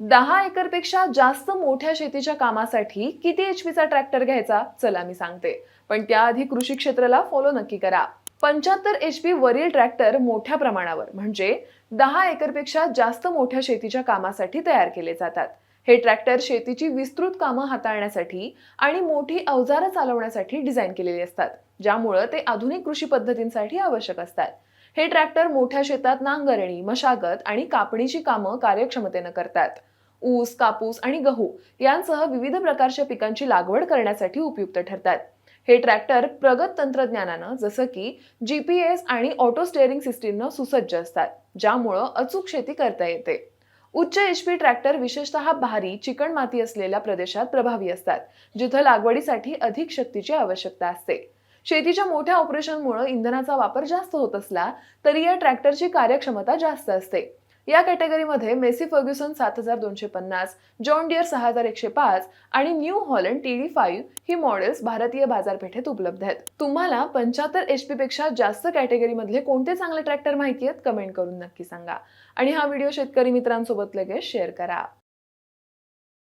दहा एकरपेक्षा जास्त मोठ्या शेतीच्या कामासाठी किती एच पीचा ट्रॅक्टर घ्यायचा? चला मी सांगते. पण त्याआधी कृषी क्षेत्राला फॉलो नक्की करा. पंच्याहत्तर एच पी वरील ट्रॅक्टर मोठ्या प्रमाणावर म्हणजे दहा एकरपेक्षा जास्त मोठ्या शेतीच्या कामासाठी तयार केले जातात. हे ट्रॅक्टर शेतीची विस्तृत कामं हाताळण्यासाठी आणि मोठी अवजारं चालवण्यासाठी डिझाईन केलेली असतात ज्यामुळं ते आधुनिक कृषी पद्धतींसाठी आवश्यक असतात. हे ट्रॅक्टर मोठ्या शेतात नांगरणी मशागत आणि कापणीची कामं कार्यक्षमतेनं करतात. ऊस कापूस आणि गहू यांसह विविध प्रकारच्या पिकांची लागवड करण्यासाठी उपयुक्त ठरतात. हे ट्रॅक्टर प्रगत तंत्रज्ञानानं जसं की जी पी एस आणि ऑटो स्टेअरिंग सिस्टीमनं सुसज्ज असतात ज्यामुळं अचूक शेती करता येते. उच्च एच पी ट्रॅक्टर विशेषतः भारी चिकण माती असलेल्या प्रदेशात प्रभावी असतात जिथं लागवडीसाठी अधिक शक्तीची आवश्यकता असते. शेतीच्या मोठ्या ऑपरेशनमुळे इंधनाचा वापर जास्त होत असला तरी या ट्रॅक्टरची कार्यक्षमता जास्त असते. या कॅटेगरीमध्ये मेसी फर्ग्युसन सात हजार दोनशे पन्नास जॉन डिअर सहा हजार एकशे पाच आणि New Holland T D five ही मॉडेल्स भारतीय बाजारपेठेत उपलब्ध आहेत. तुम्हाला पंच्याहत्तर एच पी पेक्षा जास्त कॅटेगरीमधले कोणते चांगले ट्रॅक्टर माहिती आहेत कमेंट करून नक्की सांगा. आणि हा व्हिडिओ शेतकरी मित्रांसोबत लगेच शेअर करा.